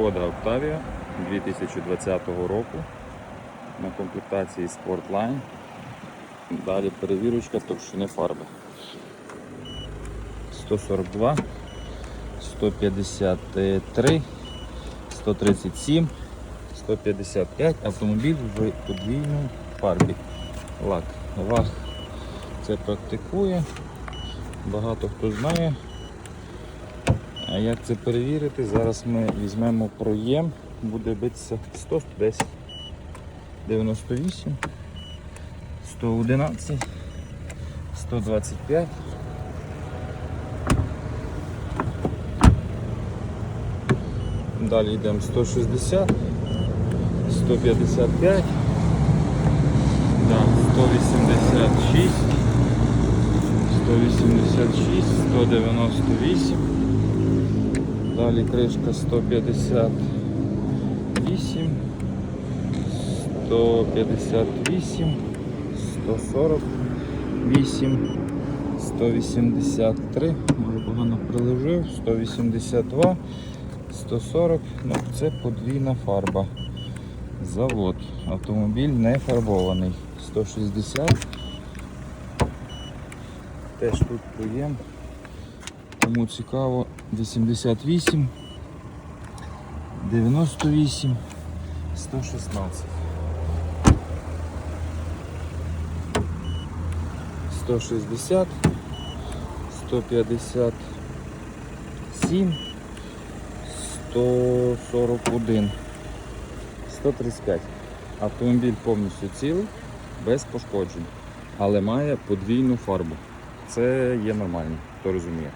Шкода Octavia 2020 року на комплектації Sportline. Далі перевірочка товщини фарби. 142, 153, 137, 155. Автомобіль в подвійній фарбі. Лак. Ваг це практикує. Багато хто знає. А як це перевірити? Зараз ми візьмемо проєм, буде битися 110, 98, 111, 125. Далі йдемо 160, 155, да, 186, 186, 198. Далі кришка 158, 158, 148, 183, може погано приложив, 182, 140, ну це подвійна фарба. Завод. Автомобіль не фарбований. 160. Теж тут проєм. Кому цікаво, 88, 98, 116. 160, 157, 141, 135. Автомобіль повністю цілий, без пошкоджень, але має подвійну фарбу. Це є нормально, хто розуміє.